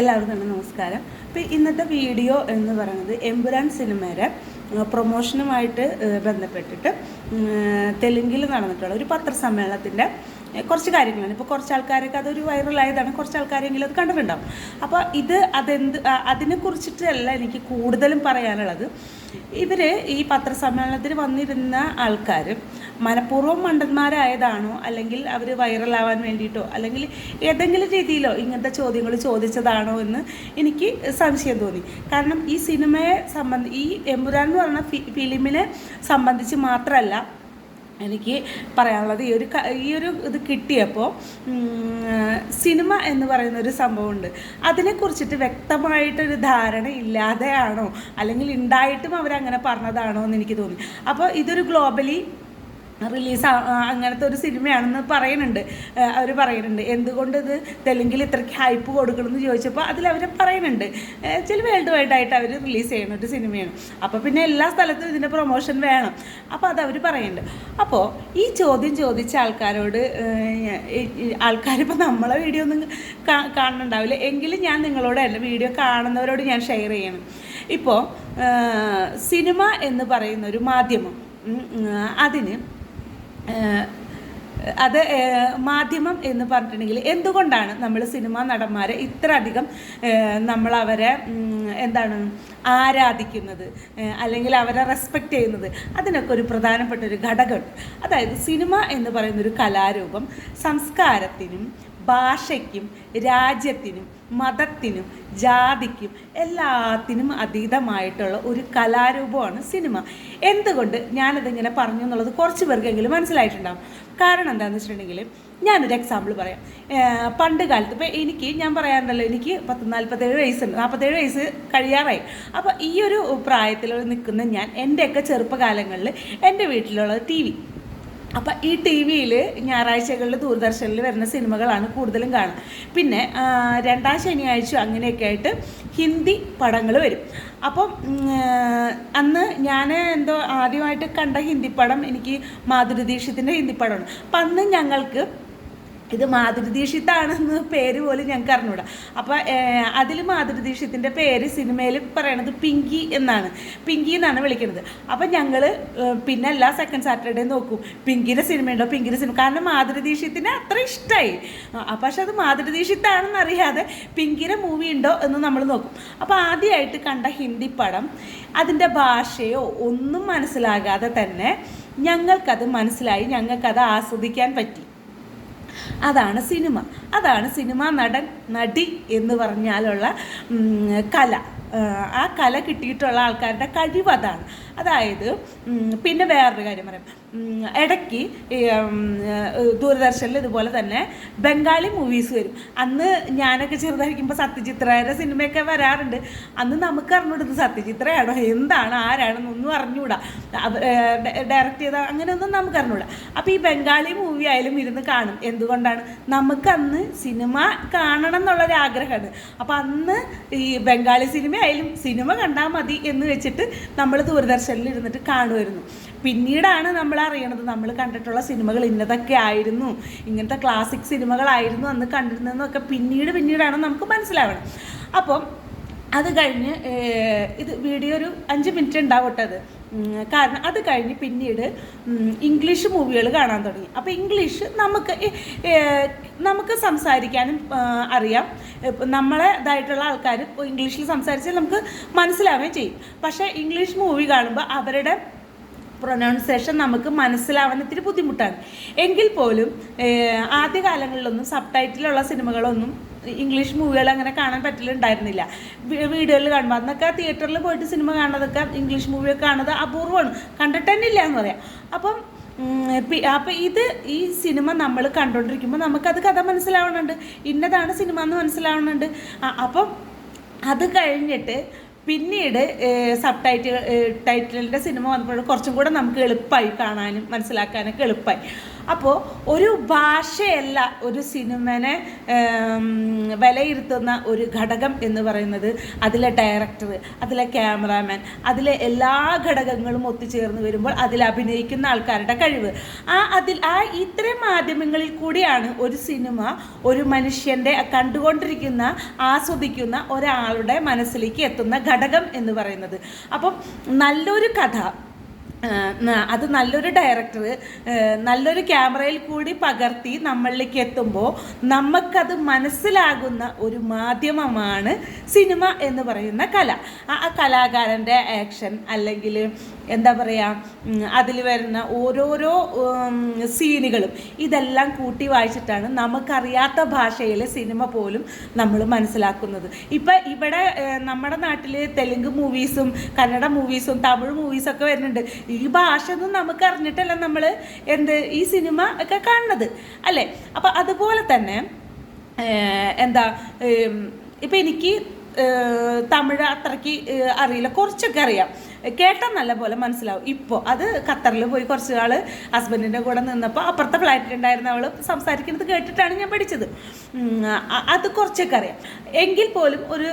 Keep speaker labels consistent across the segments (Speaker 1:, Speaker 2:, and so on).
Speaker 1: എല്ലാവർക്കും തന്നെ നമസ്കാരം. അപ്പോൾ ഇന്നത്തെ വീഡിയോ എന്ന് പറയുന്നത് എമ്പുരാൻ സിനിമയുടെ പ്രൊമോഷനുമായിട്ട് ബന്ധപ്പെട്ടിട്ട് തെലുങ്കിൽ നടന്നിട്ടുള്ള ഒരു പത്രസമ്മേളനത്തിന്റെ കുറച്ച് കാര്യങ്ങളാണ്. ഇപ്പോൾ കുറച്ച് ആൾക്കാരൊക്കെ അതൊരു വൈറലായതാണ്. കുറച്ച് ആൾക്കാരെങ്കിലും അത് കണ്ടിട്ടുണ്ടാവും. അപ്പോൾ ഇത് അതെന്ത് അതിനെ അതിനെക്കുറിച്ചിട്ടല്ല എനിക്ക് കൂടുതലും പറയാനുള്ളത്. ഇവർ ഈ പത്രസമ്മേളനത്തിന് വന്നിരുന്ന ആൾക്കാർ മനഃപൂർവം മണ്ടന്മാരായതാണോ? അല്ലെങ്കിൽ അവർ വൈറലാവാൻ വേണ്ടിയിട്ടോ? അല്ലെങ്കിൽ ഏതെങ്കിലും രീതിയിലോ ഇങ്ങനത്തെ ചോദ്യങ്ങൾ ചോദിച്ചതാണോ എന്ന് എനിക്ക് സംശയം തോന്നി. കാരണം ഈ സിനിമയെ സംബന്ധി ഈ എമ്പുരാൻ എന്ന് പറയുന്ന ഫിലിമിനെ സംബന്ധിച്ച് മാത്രമല്ല എനിക്ക് പറയാനുള്ളത് ഈ ഒരു ഈ ഒരു ഇത് കിട്ടിയപ്പോൾ സിനിമ എന്ന് പറയുന്ന ഒരു സംഭവമുണ്ട്. അതിനെക്കുറിച്ചിട്ട് വ്യക്തമായിട്ടൊരു ധാരണ ഇല്ലാതെയാണോ? അല്ലെങ്കിൽ ഉണ്ടായിട്ടും അവരങ്ങനെ പറഞ്ഞതാണോ എന്ന് എനിക്ക് തോന്നി. അപ്പോൾ ഇതൊരു ഗ്ലോബലി റിലീസ് അങ്ങനത്തെ ഒരു സിനിമയാണെന്ന് പറയുന്നുണ്ട്. അവർ പറയുന്നുണ്ട് എന്തുകൊണ്ട് ഇത് തെലുങ്കിൽ ഇത്രയ്ക്ക് ഹൈപ്പ് കൊടുക്കണമെന്ന് ചോദിച്ചപ്പോൾ അതിൽ അവർ പറയുന്നുണ്ട്. ചില വേൾഡ് വൈഡ് ആയിട്ട് അവർ റിലീസ് ചെയ്യുന്ന ഒരു സിനിമയാണ്. അപ്പോൾ പിന്നെ എല്ലാ സ്ഥലത്തും ഇതിന്റെ പ്രൊമോഷൻ വേണം. അപ്പോൾ അത് അവർ പറയുന്നുണ്ട്. അപ്പോൾ ഈ ചോദ്യം ചോദിച്ച ആൾക്കാരോട് ആൾക്കാരിപ്പോൾ നമ്മളെ വീഡിയോ ഒന്നും കാണുന്നുണ്ടാവില്ല. എങ്കിലും ഞാൻ നിങ്ങളോട് എന്റെ വീഡിയോ കാണുന്നവരോട് ഞാൻ ഷെയർ ചെയ്യണം. ഇപ്പോൾ സിനിമ എന്ന് പറയുന്ന ഒരു മാധ്യമം അതിന് അത് മാധ്യമം എന്ന് പറഞ്ഞിട്ടുണ്ടെങ്കിൽ എന്തുകൊണ്ടാണ് നമ്മൾ സിനിമാ നടന്മാരെ ഇത്ര അധികം നമ്മൾ അവരെ എന്താണ് ആരാധിക്കുന്നത് അല്ലെങ്കിൽ അവരെ റെസ്പെക്റ്റ് ചെയ്യുന്നത്? അതിനൊക്കെ ഒരു പ്രധാനപ്പെട്ട ഒരു ഘടകമുണ്ട് അതായത് സിനിമ എന്ന് പറയുന്ന ഒരു കലാരൂപം സംസ്കാരത്തിനും ഭാഷയ്ക്കും രാജ്യത്തിനും മതത്തിനും ജാതിക്കും എല്ലാത്തിനും അതീതമായിട്ടുള്ള ഒരു കലാരൂപമാണ് സിനിമ. എന്തുകൊണ്ട് ഞാനിതിങ്ങനെ പറഞ്ഞു എന്നുള്ളത് കുറച്ച് പേർക്കെങ്കിലും മനസ്സിലായിട്ടുണ്ടാകും കാരണം എന്താണെന്ന് വെച്ചിട്ടുണ്ടെങ്കിൽ ഞാനൊരു എക്സാമ്പിൾ പറയാം. പണ്ട് കാലത്ത് ഇപ്പോൾ എനിക്ക് ഞാൻ പറയാറുണ്ടല്ലോ എനിക്ക് പത്ത് നാൽപ്പത്തേഴ് വയസ്സുണ്ട്. നാൽപ്പത്തേഴ് വയസ്സ് കഴിയാറായി. അപ്പോൾ ഈ ഒരു പ്രായത്തിൽ നിൽക്കുന്ന ഞാൻ എന്റെയൊക്കെ ചെറുപ്പകാലങ്ങളിൽ എന്റെ വീട്ടിലുള്ള ടി വി അപ്പം ഈ ടി വിയിൽ ഞായറാഴ്ചകളിൽ ദൂരദർശനിൽ വരുന്ന സിനിമകളാണ് കൂടുതലും കാണുക പിന്നെ രണ്ടാം ശനിയാഴ്ച അങ്ങനെയൊക്കെ ആയിട്ട് ഹിന്ദി പടങ്ങൾ വരും. അപ്പം അന്ന് ഞാൻ എന്തോ ആദ്യമായിട്ട് കണ്ട ഹിന്ദി പടം എനിക്ക് മാധുരി ദീക്ഷിത്തിന്റെ ഹിന്ദി പടമാണ്. അപ്പം അന്ന് ഞങ്ങൾക്ക് ഇത് മാധുരി ദീക്ഷിത്താണെന്ന് പേര് പോലും ഞങ്ങൾക്ക് അറിഞ്ഞൂടാ. അപ്പോൾ അതിൽ മാധുരി ദീക്ഷിത്തിന്റെ പേര് സിനിമയിൽ പറയണത് പിങ്കി എന്നാണ്. പിങ്കി എന്നാണ് വിളിക്കുന്നത് അപ്പം ഞങ്ങൾ പിന്നെ എല്ലാ സെക്കൻഡ് സാറ്റർഡേ നോക്കും. പിങ്കിയുടെ സിനിമയുണ്ടോ? പിങ്കിന്റെ സിനിമ. കാരണം മാധുരി ദീക്ഷിത്തിന് അത്ര ഇഷ്ടമായി പക്ഷെ അത് മാധുരി ദീക്ഷിത്താണെന്ന് അറിയാതെ പിങ്കിന്റെ മൂവി ഉണ്ടോ എന്ന് നമ്മൾ നോക്കും. അപ്പോൾ ആദ്യമായിട്ട് കണ്ട ഹിന്ദി പടം അതിന്റെ ഭാഷയോ ഒന്നും മനസ്സിലാകാതെ തന്നെ ഞങ്ങൾക്കത് മനസ്സിലായി. ഞങ്ങൾക്കത് ആസ്വദിക്കാൻ പറ്റി. അതാണ് സിനിമ. അതാണ് സിനിമ നടൻ നടി എന്ന് പറഞ്ഞാലുള്ള കല. ആ, കല കിട്ടിയിട്ടുള്ള ആൾക്കാരുടെ കഴിവ് അതാണ്. അതായത് പിന്നെ വേറൊരു കാര്യം പറയാം. ഇടയ്ക്ക് ദൂരദർശനിൽ ഇതുപോലെ തന്നെ ബംഗാളി മൂവീസ് വരും. അന്ന് ഞാനൊക്കെ ചെറുതായിരിക്കുമ്പോൾ സത്യചിത്രയുടെ സിനിമയൊക്കെ വരാറുണ്ട്. അന്ന് നമുക്ക് അറിഞ്ഞൂടാ സത്യചിത്രയാണോ എന്താണ് ആരാണെന്നൊന്നും അറിഞ്ഞൂടാ ഡയറക്റ്റ് ചെയ്ത അങ്ങനെയൊന്നും നമുക്ക് അറിഞ്ഞൂടാ അപ്പോൾ ഈ ബംഗാളി മൂവി ആയാലും ഇരുന്ന് കാണും. എന്തുകൊണ്ടാണ്? നമുക്കന്ന് സിനിമ കാണണം എന്നുള്ളൊരു ആഗ്രഹമാണ്. അപ്പോൾ അന്ന് ഈ ബംഗാളി സിനിമ ആയാലും സിനിമ കണ്ടാൽ മതി എന്ന് വെച്ചിട്ട് നമ്മൾ ഇരുന്നിട്ട് കാണുമായിരുന്നു. പിന്നീടാണ് നമ്മൾ അറിയണത് നമ്മൾ കണ്ടിട്ടുള്ള സിനിമകൾ ഇന്നതൊക്കെ ആയിരുന്നു. ഇങ്ങനത്തെ ക്ലാസിക് സിനിമകളായിരുന്നു അന്ന് കണ്ടിരുന്നതെന്നൊക്കെ പിന്നീട് പിന്നീടാണ് നമുക്ക് മനസ്സിലാവണം അപ്പം അത് കഴിഞ്ഞ് ഇത് വീഡിയോ ഒരു അഞ്ച് മിനിറ്റ് ഉണ്ടാവട്ടെ അത്. കാരണം അത് കഴിഞ്ഞ് പിന്നീട് ഇംഗ്ലീഷ് മൂവികൾ കാണാൻ തുടങ്ങി. അപ്പോൾ ഇംഗ്ലീഷ് നമുക്ക് നമുക്ക് സംസാരിക്കാനും അറിയാം. നമ്മളെ ഇതായിട്ടുള്ള ആൾക്കാർ ഇംഗ്ലീഷിൽ സംസാരിച്ചാൽ നമുക്ക് മനസ്സിലാവുകയും ചെയ്യും. പക്ഷേ ഇംഗ്ലീഷ് മൂവി കാണുമ്പോൾ അവരുടെ പ്രൊനൗൺസേഷൻ നമുക്ക് മനസ്സിലാവാൻ ഇത്തിരി ബുദ്ധിമുട്ടാണ്. എങ്കിൽ പോലും ആദ്യ കാലങ്ങളിലൊന്നും സബ് ടൈറ്റിലുള്ള സിനിമകളൊന്നും ഇംഗ്ലീഷ് മൂവികൾ അങ്ങനെ കാണാൻ പറ്റലുണ്ടായിരുന്നില്ല വീഡിയോയിൽ കാണുമ്പോൾ അന്നൊക്കെ തിയേറ്ററിൽ പോയിട്ട് സിനിമ കാണുന്നതൊക്കെ ഇംഗ്ലീഷ് മൂവിയൊക്കെ കാണുന്നത് അപൂർവമാണ്. കണ്ടിട്ട് തന്നെ ഇല്ല എന്ന് പറയാം അപ്പം അപ്പം ഇത് ഈ സിനിമ നമ്മൾ കണ്ടുകൊണ്ടിരിക്കുമ്പോൾ നമുക്കത് കഥ മനസ്സിലാവുന്നുണ്ട് ഇന്നതാണ് സിനിമ എന്ന് മനസ്സിലാവുന്നുണ്ട് ആ, അപ്പം അത് കഴിഞ്ഞിട്ട് പിന്നീട് സബ് ടൈറ്റിൽ ടൈറ്റിലിന്റെ സിനിമ വന്നപ്പോൾ കുറച്ചും കൂടെ നമുക്ക് എളുപ്പമായി കാണാനും മനസ്സിലാക്കാനൊക്കെ എളുപ്പമായി അപ്പോൾ ഒരു ഭാഷയല്ല ഒരു സിനിമനെ വിലയിരുത്തുന്ന ഒരു ഘടകം എന്ന് പറയുന്നത് അതിലെ ഡയറക്ടർ അതിലെ ക്യാമറാമാൻ അതിലെ എല്ലാ ഘടകങ്ങളും ഒത്തുചേർന്ന് വരുമ്പോൾ അതിൽ അഭിനയിക്കുന്ന ആൾക്കാരുടെ കഴിവ്. ആ അതിൽ ആ ഇത്തരം മാധ്യമങ്ങളിൽ കൂടിയാണ് ഒരു സിനിമ ഒരു മനുഷ്യന്റെ കണ്ടുകൊണ്ടിരിക്കുന്ന ആസ്വദിക്കുന്ന ഒരാളുടെ മനസ്സിലേക്ക് എത്തുന്ന ഘടകം എന്ന് പറയുന്നത്. അപ്പം നല്ലൊരു കഥ അത് നല്ലൊരു ഡയറക്ടർ നല്ലൊരു ക്യാമറയിൽ കൂടി പകർത്തി നമ്മളിലേക്ക് എത്തുമ്പോൾ നമുക്കത് മനസ്സിലാകുന്ന ഒരു മാധ്യമമാണ് സിനിമ എന്ന് പറയുന്ന കല. ആ കലാകാരന്റെ ആക്ഷൻ അല്ലെങ്കിൽ എന്താ പറയുക അതിൽ വരുന്ന ഓരോരോ സീനുകളും ഇതെല്ലാം കൂട്ടി വായിച്ചിട്ടാണ് നമുക്കറിയാത്ത ഭാഷയിലെ സിനിമ പോലും നമ്മൾ മനസ്സിലാക്കുന്നത്. ഇപ്പം ഇവിടെ നമ്മുടെ നാട്ടിൽ തെലുങ്ക് മൂവീസും കന്നഡ മൂവീസും തമിഴ് മൂവീസൊക്കെ വരുന്നുണ്ട്. ഈ ഭാഷ ഒന്നും നമുക്ക് അറിഞ്ഞിട്ടല്ല നമ്മൾ എന്ത് ഈ സിനിമ ഒക്കെ കാണുന്നത്. അല്ലേ? അപ്പം അതുപോലെ തന്നെ എന്താ ഇപ്പം എനിക്ക് തമിഴ് അത്രയ്ക്ക് അറിയില്ല. കുറച്ചൊക്കെ അറിയാം. കേട്ടാൽ നല്ല പോലെ മനസ്സിലാവും. ഇപ്പോൾ അത് ഖത്തറിൽ പോയി കുറച്ച് നാൾ ഹസ്ബൻഡിന്റെ കൂടെ നിന്നപ്പോൾ അപ്പുറത്തെ ഫ്ലാറ്റിലുണ്ടായിരുന്ന അവൾ സംസാരിക്കുന്നത് കേട്ടിട്ടാണ് ഞാൻ പഠിച്ചത്. അത് കുറച്ചൊക്കെ അറിയാം. എങ്കിൽ പോലും ഒരു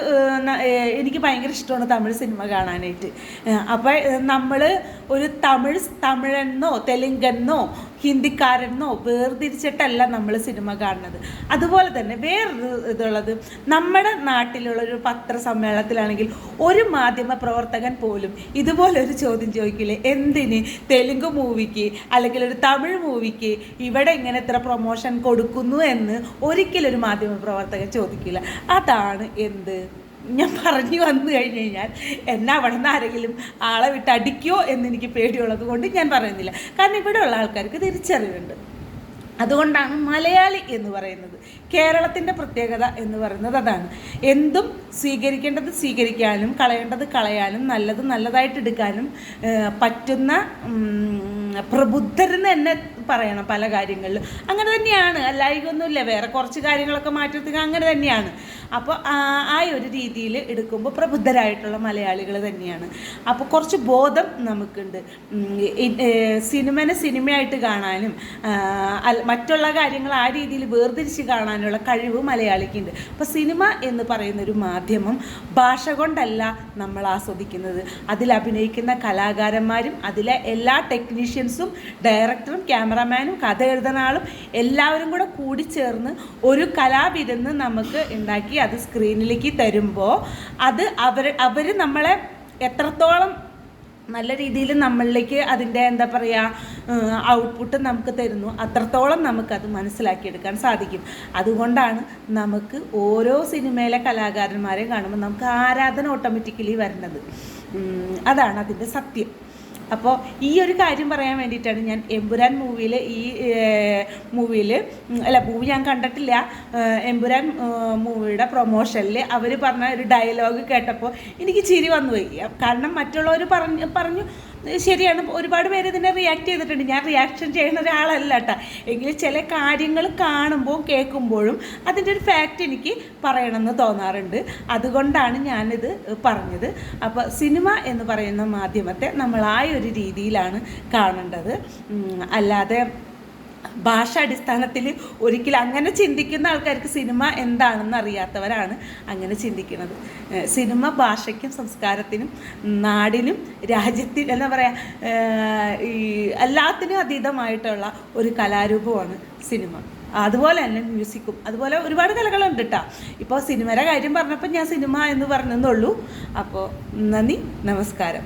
Speaker 1: എനിക്ക് ഭയങ്കര ഇഷ്ടമാണ് തമിഴ് സിനിമ കാണാനായിട്ട്. അപ്പോൾ നമ്മൾ ഒരു തമിഴ് തമിഴെന്നോ തെലുങ്കെന്നോ ഹിന്ദിക്കാരെന്നോ വേർതിരിച്ചിട്ടല്ല നമ്മൾ സിനിമ കാണുന്നത്. അതുപോലെ തന്നെ വേറൊരു ഇതുള്ളത് നമ്മുടെ നാട്ടിലുള്ള ഒരു പത്രസമ്മേളനത്തിലാണെങ്കിൽ ഒരു മാധ്യമ പ്രവർത്തകൻ പോലും ഇതുപോലെ ഒരു ചോദ്യം ചോദിക്കില്ലേ? എന്തിന്? തെലുങ്ക് മൂവിക്ക് അല്ലെങ്കിൽ ഒരു തമിഴ് മൂവിക്ക് ഇവിടെ ഇങ്ങനെ എത്ര പ്രൊമോഷൻ കൊടുക്കുന്നു എന്ന് ഒരിക്കലും ഒരു മാധ്യമ പ്രവർത്തകൻ ചോദിക്കില്ല. അതാണ് എന്ത്? ഞാൻ പറഞ്ഞു വന്നു കഴിഞ്ഞ് കഴിഞ്ഞാൽ എന്നെ അവിടെ നിന്ന് ആരെങ്കിലും ആളെ വിട്ട് അടിക്കുമോ എന്ന് എനിക്ക് പേടിയുള്ളത് കൊണ്ട് ഞാൻ പറയുന്നില്ല. കാരണം ഇവിടെയുള്ള ആൾക്കാർക്ക് തിരിച്ചറിവുണ്ട്. അതുകൊണ്ടാണ് മലയാളി എന്ന് പറയുന്നത്. കേരളത്തിന്റെ പ്രത്യേകത എന്ന് പറയുന്നത് അതാണ്. എന്തും സ്വീകരിക്കേണ്ടത് സ്വീകരിക്കാനും കളയേണ്ടത് കളയാനും നല്ലത് നല്ലതായിട്ട് എടുക്കാനും പറ്റുന്ന പ്രബുദ്ധരെന്ന് തന്നെ പറയണം പല കാര്യങ്ങളിലും അങ്ങനെ തന്നെയാണ്. അല്ലായികൊന്നുമില്ല വേറെ കുറച്ച് കാര്യങ്ങളൊക്കെ മാറ്റി അങ്ങനെ തന്നെയാണ്. അപ്പോൾ ആ ഒരു രീതിയിൽ എടുക്കുമ്പോൾ പ്രബുദ്ധരായിട്ടുള്ള മലയാളികൾ തന്നെയാണ്. അപ്പോൾ കുറച്ച് ബോധം നമുക്കുണ്ട്. സിനിമനെ സിനിമയായിട്ട് കാണാനും മറ്റുള്ള കാര്യങ്ങൾ ആ രീതിയിൽ വേർതിരിച്ച് കാണാനുള്ള കഴിവ് മലയാളിക്കുണ്ട്. അപ്പോൾ സിനിമ എന്ന് പറയുന്നൊരു മാധ്യമം ഭാഷ കൊണ്ടല്ല നമ്മൾ ആസ്വദിക്കുന്നത്. അതിൽ അഭിനയിക്കുന്ന കലാകാരന്മാരും അതിലെ എല്ലാ ടെക്നീഷ്യൻസും ഡയറക്ടറും ക്യാമറമാനും കഥ എഴുതുന്ന ആളും എല്ലാവരും കൂടെ കൂടി ചേർന്ന് ഒരു കലാവിരുന്ന് നമുക്ക് ഉണ്ടാക്കി അത് സ്ക്രീനിലേക്ക് തരുമ്പോൾ അത് അവർ അവർ നമ്മളെ എത്രത്തോളം നല്ല രീതിയിൽ നമ്മളിലേക്ക് അതിന്റെ എന്താ പറയുക ഔട്ട്പുട്ട് നമുക്ക് തരുന്നു അത്രത്തോളം നമുക്കത് മനസ്സിലാക്കിയെടുക്കാൻ സാധിക്കും. അതുകൊണ്ടാണ് നമുക്ക് ഓരോ സിനിമയിലെ കലാകാരന്മാരെ കാണുമ്പോൾ നമുക്ക് ആരാധന ഓട്ടോമാറ്റിക്കലി വരുന്നത്. അതാണ് അതിന്റെ സത്യം. അപ്പോൾ ഈ ഒരു കാര്യം പറയാൻ വേണ്ടിയിട്ടാണ് ഞാൻ എമ്പുരാൻ മൂവിയിൽ ഈ മൂവിയിൽ അല്ല മൂവി ഞാൻ കണ്ടിട്ടില്ല. എമ്പുരാൻ മൂവിയുടെ പ്രൊമോഷനിൽ അവർ പറഞ്ഞ ഒരു ഡയലോഗ് കേട്ടപ്പോൾ എനിക്ക് ചിരി വന്നുപോയി. കാരണം മറ്റുള്ളവർ പറഞ്ഞു പറഞ്ഞു ശരിയാണ്. ഒരുപാട് പേര് ഇതിനെ റിയാക്ട് ചെയ്തിട്ടുണ്ട്. ഞാൻ റിയാക്ഷൻ ചെയ്യുന്ന ഒരാളല്ല കേട്ടോ എങ്കിലും ചില കാര്യങ്ങൾ കാണുമ്പോൾ കേൾക്കുമ്പോഴും അതിന്റെ ഒരു ഫാക്റ്റ് എനിക്ക് പറയണമെന്ന് തോന്നാറുണ്ട്. അതുകൊണ്ടാണ് ഞാനിത് പറഞ്ഞത്. അപ്പോൾ സിനിമ എന്ന് പറയുന്ന മാധ്യമത്തെ നമ്മൾ ആ ഒരു രീതിയിലാണ് കാണേണ്ടത്. അല്ലാതെ ഭാഷ അടിസ്ഥാനത്തിൽ ഒരിക്കലും അങ്ങനെ ചിന്തിക്കുന്ന ആൾക്കാർക്ക് സിനിമ എന്താണെന്ന് അറിയാത്തവരാണ് അങ്ങനെ ചിന്തിക്കുന്നത്. സിനിമ ഭാഷയ്ക്കും സംസ്കാരത്തിനും നാടിനും രാജ്യത്തിനും എന്താ പറയുക ഈ എല്ലാത്തിനും അതീതമായിട്ടുള്ള ഒരു കലാരൂപമാണ് സിനിമ. അതുപോലെ തന്നെ മ്യൂസിക്കും. അതുപോലെ ഒരുപാട് കലകളുണ്ട് കേട്ടോ ഇപ്പോൾ സിനിമയുടെ കാര്യം പറഞ്ഞപ്പോൾ ഞാൻ സിനിമ എന്ന് പറഞ്ഞെന്നുള്ളൂ അപ്പോൾ നന്ദി നമസ്കാരം.